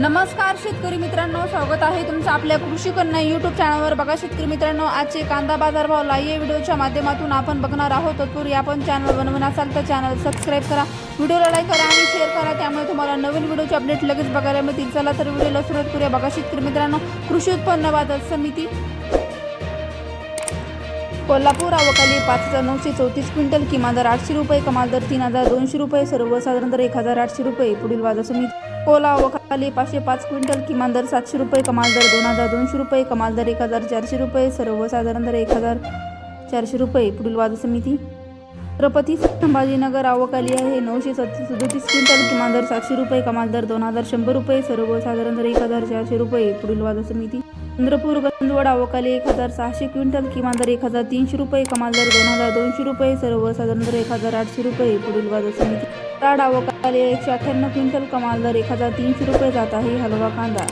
नमस्कार शेतकरी मित्रांनो. स्वागत आहे तुमचं आपल्या कृषी कन्या युट्यूब चॅनलवर बघा शेतकरी मित्रांनो आजचे कांदा बाजार भाव लाईव्ह व्हिडिओच्या माध्यमातून आपण बघणार आहोत. तत्पूर्वी आपण चॅनल बनवून असाल तर चॅनल सबस्क्राईब करा. व्हिडिओला लाईक करा आणि शेअर करा. त्यामुळे तुम्हाला नवीन व्हिडिओचे अपडेट लगेच बघायला मिळतील. चला तर व्हिडिओला सुरुवात करूया. बघा शेतकरी मित्रांनो कृषी उत्पन्न बाजार समिती कोल्हापूर आवकाली पाच हजार नऊशे चौतीस क्विंटल किमान दर आठशे रुपये कमाल दर तीन हजार दोनशे रुपये सर्वसाधारण दर एक हजार आठशे रुपये. पुढील बाजार समिती ओला आवकाली पाचशे पाच क्विंटल किमान दर सातशे रुपये कमाल दर दोन हजार दोनशे रुपये कमाल दर एक हजार चारशे रुपये सर्वसाधारण दर एक हजार चारशे रुपये. पुढील वाद समिती. छत्रपती संभाजीनगर आवकाली आहे. नऊशे सद सदोतीस क्विंटल किमान दर सातशे रुपये कमाल दर दोन हजार शंभर रुपये सर्वसाधारण दर एक हजार चारशे रुपये. पुढील वाद समिती. चंद्रपूर गंजवड आवकाली एक हजार सहाशे क्विंटल किमान दर एक हजार तीनशे रुपये कमाल दर दोन हजार दोनशे रुपये सर्वसाधारण दर एक हजार आठशे रुपये. पुढील वाद समिती. कराड आवकाली एकशे अठ्ठ्याण्णव क्विंटल कमाल दर एक हजार तीनशे रुपये जात आहे हलवा कांदा.